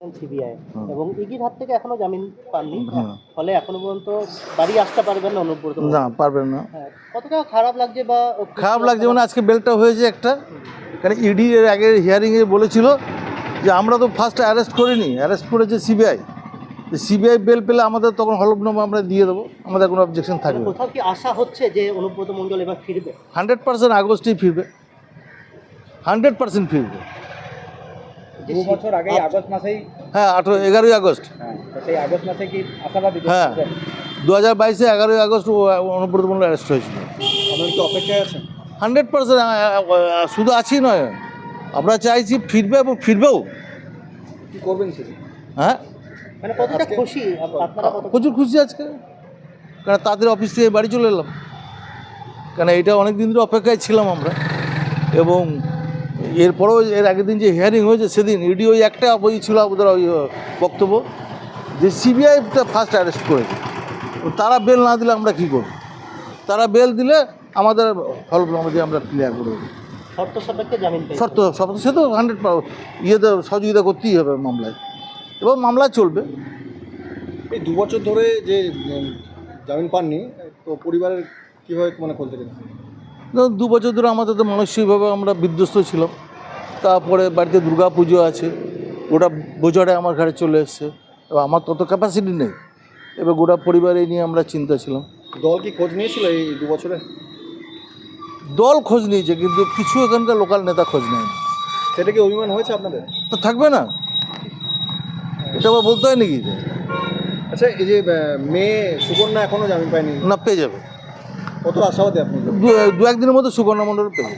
CBI. এবং ইগির হাত থেকে এখনও জামিন পাননি। ফলে এখনও পর্যন্ত বাড়ি আসতে পারবেন না অনুব্রত না পারবেন না। হ্যাঁ, কতটা খারাপ লাগছে বা খারাপ লাগছে মানে আজকে বেলটা হয়েছে একটা। কারণ ইডি এর আগে হিয়ারিংয়ে বলেছিল যে আমরা তো ফার্স্ট অ্যারেস্ট করিনি অ্যারেস্ট করেছে সিবিআই সিবিআই বেল পেলে আমাদের তখন হলফনামা আমরা দিয়ে দেবো আমাদের কোনো অবজেকশন থাকবে কোথাও কি আশা হচ্ছে যে অনুব্রত মণ্ডল এবার ফিরবে? হান্ড্রেড পার্সেন্ট আগস্টেই ফিরবে। হান্ড্রেড পার্সেন্ট ফিরবে। দু বছর আগে আগস্ট মাসেই হ্যাঁ আঠেরো এগারোই আগস্ট। হ্যাঁ, সেই আগস্ট মাসে কি আশাবাদী হ্যাঁ। দু হাজার বাইশে এগারোই আগস্ট অনুব্রত মন্ডল অ্যারেস্ট হয়েছিল। আপনারা কি অপেক্ষায় আছেন? হান্ড্রেড পার্সেন্ট শুধু আছি নয় আমরা চাইছি ফিরবে এবং ফিরবেও। কি করবেন সেটা? হ্যাঁ? মানে কতটা খুশি? আপ- আপনারা কত প্রচুর খুশি আজকে। কারণ তাদের অফিস থেকে বাড়ি চলে এলাম। কারণ এটা অনেক দিন ধরে অপেক্ষায় ছিলাম আমরা। এবং এরপরেও এর আগের দিন যে হিয়ারিং হয়েছে সেদিন ইডি ওই একটা ওই ছিল ওদের ওই বক্তব্য যে সিবিআইটা ফার্স্ট অ্যারেস্ট করেছে। তারা বেল না দিলে আমরা কী করব? তারা বেল দিলে আমাদের হলফনামা দিয়ে আমরা ক্লিয়ার করে দেবো। শর্ত সাপেক্ষে শর্ত শর্ত সে তো হান্ড্রেড ইয়েতে সহযোগিতা করতেই হবে মামলায়। এবং মামলা চলবে। এই দু বছর ধরে যে জামিন পাননি তো পরিবারের কীভাবে মানে খুলতে গেছে? দু বছর ধরে আমাদের তো মানসিকভাবে আমরা বিধ্বস্ত ছিলাম। তারপরে বাড়িতে দুর্গা পুজো আছে গোটা বোঝাটা আমার ঘরে চলে এসছে। এবার আমার তত ক্যাপাসিটি নেই। এবার গোটা পরিবারে নিয়ে আমরা চিন্তা ছিলাম। দল কি খোঁজ নিয়েছিল এই দু বছরে? দল খোঁজ নিয়েছে কিন্তু কিছু এখানকার লোকাল নেতা খোঁজ নেয়নি। সেটা কি অভিমান হয়েছে আপনাদের? তো থাকবে না। এটা আবার বলতে হয় নাকি? আচ্ছা এই যে মেয়ে সুকন্যা এখনও জামিন পায়নি। না পেয়ে যাবে। কত আশাবাদী আপনি দু একদিনের মধ্যে সুবর্ণমন্ডল পেয়ে